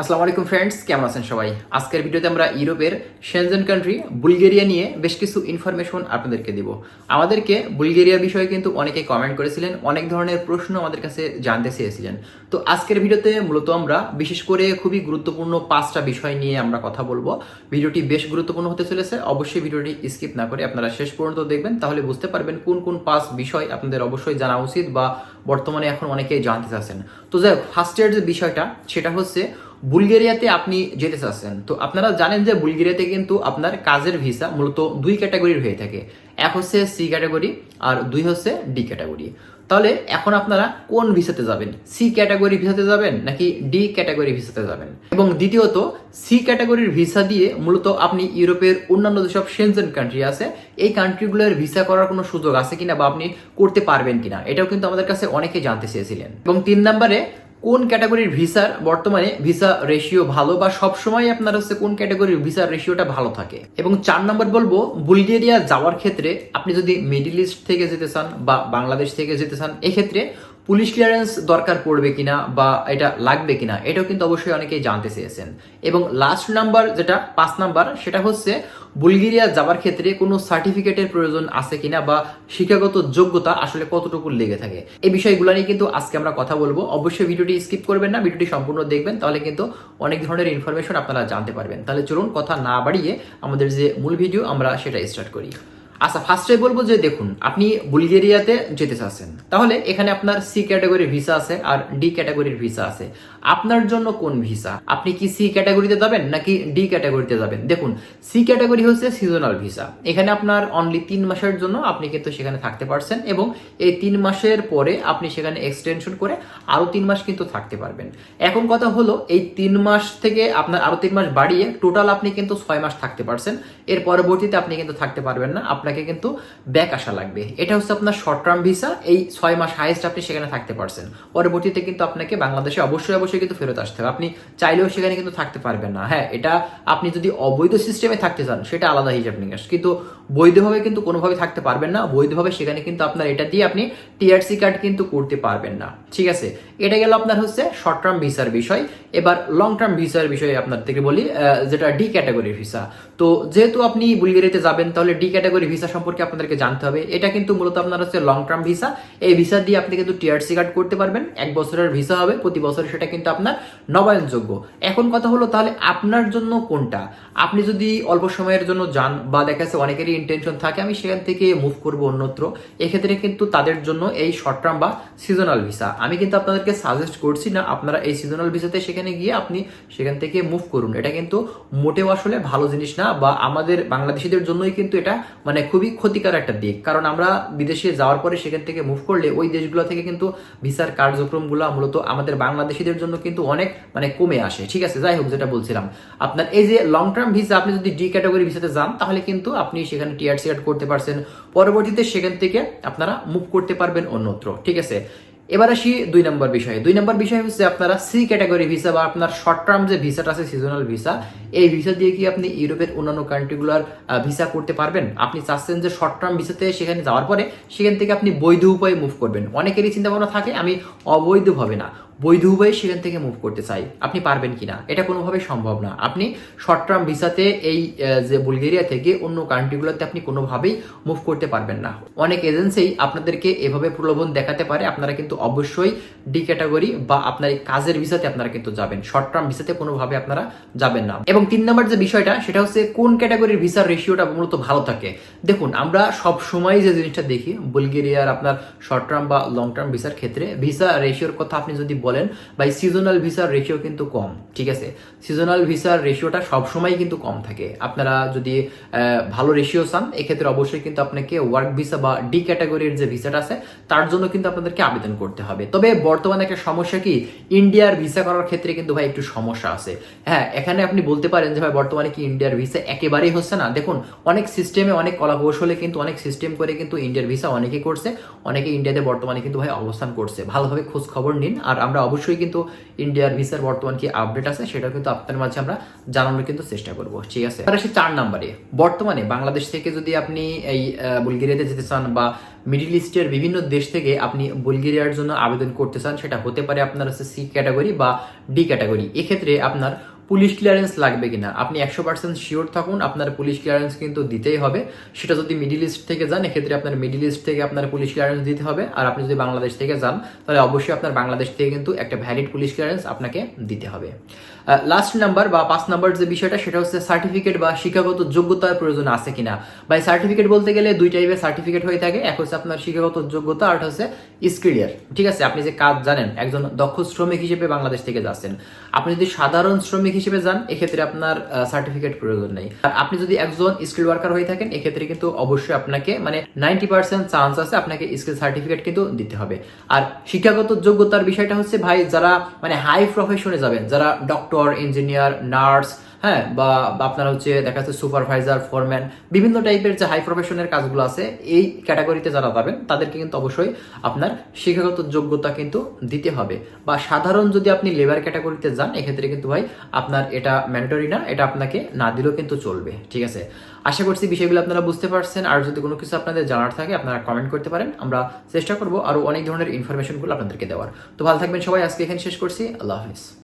আসসালামু আলাইকুম ফ্রেন্ডস কেমন আছেন সবাই? আজকের ভিডিওতে আমরা ইউরোপের সেনজেন কান্ট্রি বুলগেরিয়া নিয়ে বেশ কিছু ইনফরমেশন আপনাদেরকে দিব। আমাদেরকে বুলগেরিয়া বিষয়ে কিন্তু অনেকে কমেন্ট করেছিলেন, অনেক ধরনের প্রশ্ন আমাদের কাছে জানতে চেয়েছিলেন। তো আজকের ভিডিওতে মূলত আমরা বিশেষ করে খুবই গুরুত্বপূর্ণ পাঁচটা বিষয় নিয়ে আমরা কথা বলব। ভিডিওটি বেশ গুরুত্বপূর্ণ হতে চলেছে, অবশ্যই ভিডিওটি স্কিপ না করে আপনারা শেষ পর্যন্ত দেখবেন, তাহলে বুঝতে পারবেন কোন কোন পাঁচ বিষয় আপনাদের অবশ্যই জানা উচিত বা বর্তমানে এখন অনেকেই জানতে চাচ্ছেন। তো যাই ফার্স্ট ইয়ার যে বিষয়টা, সেটা হচ্ছে বুলগেরিয়াতে আপনি যেতে চাচ্ছেন, তো আপনারা জানেন যে বুলগেরিয়াতে কিন্তু আপনার কাজের ভিসা মূলত দুই ক্যাটাগরির হয়ে থাকে। এক হচ্ছে সি ক্যাটাগরি আর দুই হচ্ছে ডি ক্যাটাগরি। তাহলে এখন আপনারা কোন ভিসাতে যাবেন? সি ক্যাটাগরি ভিসাতে যাবেন নাকি ডি ক্যাটাগরি ভিসাতে যাবেন? এবং দ্বিতীয়ত সি ক্যাটাগরির ভিসা দিয়ে মূলত আপনি ইউরোপের অন্যান্য যেসব সেনজেন কান্ট্রি আছে, এই কান্ট্রিগুলোর ভিসা করার কোনো সুযোগ আছে কিনা বা আপনি করতে পারবেন কিনা, এটাও কিন্তু আমাদের কাছে অনেকে জানতে চেয়েছিলেন। এবং তিন নম্বরে কোন ক্যাটাগরির ভিসার বর্তমানে ভিসা রেশিও ভালো বা সবসময় আপনার হচ্ছে কোন ক্যাটাগরির ভিসার রেশিওটা ভালো থাকে? এবং চার নম্বর বলব, বুলগেরিয়া যাওয়ার ক্ষেত্রে আপনি যদি মিডিল ইস্ট থেকে যেতে চান বা বাংলাদেশ থেকে যেতে চান, এক্ষেত্রে পুলিশ ক্লিয়ারেন্স দরকার পড়বে কিনা বা এটা লাগবে কিনা, এটাও কিন্তু অবশ্যই অনেকেই জানতে চেয়েছেন। এবং লাস্ট নাম্বার যেটা, পাঁচ নাম্বার সেটা হচ্ছে বুলগেরিয়া যাওয়ার ক্ষেত্রে কোনো সার্টিফিকেটের প্রয়োজন আছে কিনা বা শিক্ষাগত যোগ্যতা আসলে কতটুকু লেগে থাকে। এই বিষয়গুলো নিয়ে কিন্তু আজকে আমরা কথা বলব। অবশ্যই ভিডিওটি স্কিপ করবেন না, ভিডিওটি সম্পূর্ণ দেখবেন, তাহলে কিন্তু অনেক ধরনের ইনফরমেশন আপনারা জানতে পারবেন। তাহলে চলুন কথা না বাড়িয়ে আমাদের যে মূল ভিডিও আমরা সেটা স্টার্ট করি। আচ্ছা ফার্স্টে বলব যে দেখুন, আপনি বুলগেরিয়াতে যেতে চাচ্ছেন, তাহলে এখানে আপনার সি ক্যাটাগরির ভিসা আছে আর ডি ক্যাটাগরির ভিসা আছে। আপনার জন্য কোন ভিসা আপনি কি সি ক্যাটাগরিতে যাবেন নাকি ডি ক্যাটাগরিতে যাবেন? দেখুন সি ক্যাটাগরি হচ্ছে সিজনাল ভিসা এখানে আপনার অনলি তিন মাসের জন্য আপনি কিন্তু সেখানে থাকতে পারছেন এবং এই তিন মাসের পরে আপনি সেখানে এক্সটেনশন করে আরও তিন মাস কিন্তু থাকতে পারবেন। এখন কথা হলো, এই তিন মাস থেকে আপনার আরও তিন মাস বাড়িয়ে টোটাল আপনি কিন্তু ছয় মাস থাকতে পারছেন। এর পরবর্তীতে আপনি কিন্তু থাকতে পারবেন না। আপনাকে কিন্তু ব্যাক আসা লাগবে। এটা হচ্ছে আপনার শর্ট টার্ম ভিসা এই ছয় মাস হাইয়েস্ট আপনি সেখানে থাকতে পারছেন। পরবর্তীতে কিন্তু আপনাকে বাংলাদেশে অবশ্যই অবশ্যই কিন্তু ফেরত আসতে হবে। আপনি চাইলেও সেখানে কিন্তু থাকতে পারবেন না। হ্যাঁ এটা আপনি যদি অবৈধ সিস্টেমে থাকতে চান, সেটা আলাদা হিসাব নিকাশ। কিন্তু বৈধভাবে কিন্তু কোনোভাবে থাকতে পারবেন না। বৈধভাবে সেখানে কিন্তু আপনার এটা দিয়ে আপনি টিআরসি কার্ড কিন্তু করতে পারবেন না। ঠিক আছে? এটা গেল আপনার হচ্ছে শর্ট টার্ম ভিসার বিষয়। এবার লং টার্ম ভিসার বিষয়ে আপনার থেকে বলি যেটা ডি ক্যাটাগরির ভিসা তো যেহেতু আপনি বুলগেরিয়াতে যাবেন, তাহলে ডি ক্যাটাগরি ভিসা সম্পর্কে আপনাদেরকে জানতে হবে। এটা কিন্তু মূলত আপনার হচ্ছে লং টার্ম ভিসা এই ভিসা দিয়ে আপনি কিন্তু টিআরসি কার্ড করতে পারবেন। এক বছরের ভিসা হবে, প্রতি বছরে সেটা কিন্তু আপনার নবায়নযোগ্য। এখন কথা হলো তাহলে আপনার জন্য কোনটা? আপনি যদি অল্প সময়ের জন্য যান বা দেখা যাচ্ছে অনেকেরই ইন্টেনশন থাকে, আমি সেখান থেকে মুভ করব অন্যত্র, এক্ষেত্রে কিন্তু তাদের জন্য এই শর্ট টার্ম বা সিজনাল ভিসা আমি কিন্তু আপনাদেরকে সাজেস্ট করছি না, আপনারা এই সিজনাল ভিসাতে সেখানে গিয়ে আপনি সেখান থেকে মুভ করুন। এটা কিন্তু মোটেও আসলে ভালো জিনিস না বা আমাদের বাংলাদেশিদের জন্যই কিন্তু এটা মানে খুবই ক্ষতিকর একটা দিক। কারণ আমরা বিদেশে যাওয়ার পরে সেখান থেকে মুভ করলে ওই দেশগুলো থেকে কিন্তু ভিসার কার্যক্রমগুলো মূলত আমাদের বাংলাদেশিদের জন্য কিন্তু অনেক মানে কমে আসে। ঠিক আছে, যাই হোক, যেটা বলছিলাম। আপনার এই যে লং টার্ম ভিসা আপনি যদি ডি ক্যাটাগরি ভিসাতে যান, তাহলে কিন্তু আপনি সেখানে টিআরসি কার্ড করতে পারছেন। পরবর্তীতে সেখান থেকে আপনারা মুভ করতে পারবেন অন্যত্র। ঠিক আছে? এবার আসি দুই নম্বর বিষয়ে। দুই নম্বর বিষয় হচ্ছে আপনারা সি ক্যাটাগরি ভিসা বা আপনার শর্ট টার্ম যে ভিসাটা আছে সিজনাল ভিসা এই ভিসা দিয়ে কি আপনি ইউরোপের অন্যান্য কান্ট্রিগুলোর ভিসা করতে পারবেন? আপনি চাচ্ছেন যে শর্ট টার্ম ভিসাতে সেখানে যাওয়ার পরে সেখান থেকে আপনি বৈধ উপায়ে মুভ করবেন। অনেকেরই চিন্তা ভাবনা থাকে, আমি অবৈধভাবে না, বৈধ উপায়ে সেখান থেকে মুভ করতে চাই। আপনি পারবেন কিনা? এটা কোনোভাবে সম্ভব না। আপনি শর্ট টার্ম ভিসাতে এই যে বুলগেরিয়া থেকে অন্য কান্ট্রিগুলোতে আপনি কোনোভাবেই মুভ করতে পারবেন না। অনেক এজেন্সি আপনাদেরকে এভাবে প্রলোভন দেখাতে পারে, আপনারা কিন্তু অবশ্যই ডি ক্যাটাগরি বা আপনার এই কাজের ভিসাতে আপনারা কিন্তু যাবেন। শর্ট টার্ম ভিসাতে কোনোভাবে আপনারা যাবেন না। এবং তিন নম্বর যে বিষয়টা, সেটা হচ্ছে কোন ক্যাটাগরির ভিসার রেশিওটা মূলত ভালো থাকে। দেখুন, আমরা সব সময় যে জিনিসটা দেখি, বুলগেরিয়ার আপনার শর্ট টার্ম বা লং টার্ম ভিসার ক্ষেত্রে, ভিসা রেশিওর কথা আপনি যদি বলেন, বা সিজনাল ভিসার রেশিও কিন্তু কম, ঠিক আছে? সিজনাল ভিসার রেশিওটা সবসময় কিন্তু কম থাকে। আপনারা যদি ভালো রেশিও চান, এক্ষেত্রে অবশ্যই কিন্তু আপনাকে ওয়ার্ক ভিসা বা ডি ক্যাটাগরির যে ভিসাটা আছে, তার জন্য কিন্তু আপনাদেরকে আবেদন করতে হবে। তবে বর্তমানে একটা সমস্যা কি ইন্ডিয়ার ভিসা করার ক্ষেত্রে কিন্তু ভাই একটু সমস্যা আছে। হ্যাঁ এখানে আপনি বলতে পারেন যে ভাই বর্তমানে কি ইন্ডিয়ার ভিসা একেবারেই হচ্ছে না। দেখুন, অনেক সিস্টেমে অনেক কলাকৌশলে কিন্তু, অনেক সিস্টেম করে কিন্তু ইন্ডিয়ার ভিসা অনেকে করছে, অনেকে ইন্ডিয়াতে বর্তমানে কিন্তু ভাই অবস্থান করছে। ভালোভাবে খোঁজ খবর নিন, আর আমরা অবশ্যই কিন্তু ইন্ডিয়ার ভিসার বর্তমান কি আপডেট আছে সেটা কিন্তু আপনার মাঝে আমরা জানানোর কিন্তু চেষ্টা করব। ঠিক আছে? আর আসি চার নাম্বারে। বর্তমানে বাংলাদেশ থেকে যদি আপনি এই বুলগেরিয়াতে যেতে চান বা মিডিল ইস্টের বিভিন্ন দেশ থেকে আপনি বুলগেরিয়ার জন্য আবেদন করতে চান, সেটা হতে পারে আপনার হচ্ছে সি ক্যাটাগরি বা ডি ক্যাটাগরি এক্ষেত্রে আপনার পুলিশ ক্লিয়ারেন্স লাগবে কিনা? আপনি একশো পার্সেন্ট শিওর থাকুন, আপনার পুলিশ ক্লিয়ারেন্স কিন্তু দিতেই হবে। সেটা যদি মিডিল ইস্ট থেকে যান, এক্ষেত্রে আপনার মিডিল ইস্ট থেকে আপনার পুলিশ ক্লিয়ারেন্স দিতে হবে। আর আপনি যদি বাংলাদেশ থেকে যান, তাহলে অবশ্যই আপনার বাংলাদেশ থেকে কিন্তু একটা ভ্যালিড পুলিশ ক্লিয়ারেন্স আপনাকে দিতে হবে। লাস্ট নাম্বার বা পাঁচ নাম্বার যে বিষয়টা, সেটা হচ্ছে সার্টিফিকেট বা শিক্ষাগত যোগ্যতার প্রয়োজন আছে কিনা। বা সার্টিফিকেট বলতে গেলে দুই টাইপের সার্টিফিকেট হয়ে থাকে। এক হচ্ছে আপনার শিক্ষাগত যোগ্যতা, আর হচ্ছে স্কিলিয়ার ঠিক আছে? আপনি যে কাজ জানেন, একজন দক্ষ শ্রমিক হিসেবে বাংলাদেশ থেকে যাচ্ছেন। আপনি যদি সাধারণ শ্রমিক হিসেবে যান, এক্ষেত্রে আপনার সার্টিফিকেট প্রয়োজন নেই। আর আপনি যদি একজন স্কিল ওয়ার্কার হয়ে থাকেন, এক্ষেত্রে কিন্তু অবশ্যই আপনাকে মানে নাইনটি পার্সেন্ট চান্স আছে আপনাকে স্কিল সার্টিফিকেট কিন্তু দিতে হবে। আর শিক্ষাগত যোগ্যতার বিষয়টা হচ্ছে, ভাই, যারা মানে হাই প্রফেশনে যাবেন, যারা ডক্টর ইঞ্জিনিয়ার, নার্স হ্যাঁ বা আপনার হচ্ছে দেখা যাচ্ছে সুপারভাইজার, ফোরম্যান, বিভিন্ন টাইপের যে হাই প্রফেশনের কাজগুলো আছে, এই ক্যাটাগরিতে যারা পাবেন তাদেরকে কিন্তু অবশ্যই আপনার শিক্ষাগত যোগ্যতা কিন্তু দিতে হবে। বা সাধারণ যদি আপনি লেবার ক্যাটাগরিতে যান, এক্ষেত্রে কিন্তু ভাই আপনার এটা ম্যান্ডেটরি না, এটা আপনাকে না দিলেও কিন্তু চলবে, ঠিক আছে? আশা করছি বিষয়গুলো আপনারা বুঝতে পারছেন। আর যদি কোনো কিছু আপনাদের জানার থাকে, আপনারা কমেন্ট করতে পারেন। আমরা চেষ্টা করব আরও অনেক ধরনের ইনফরমেশনগুলো আপনাদেরকে দেওয়ার। তো ভালো থাকবেন সবাই, আজকে এখানে শেষ করছি। আল্লাহ হাফিজ।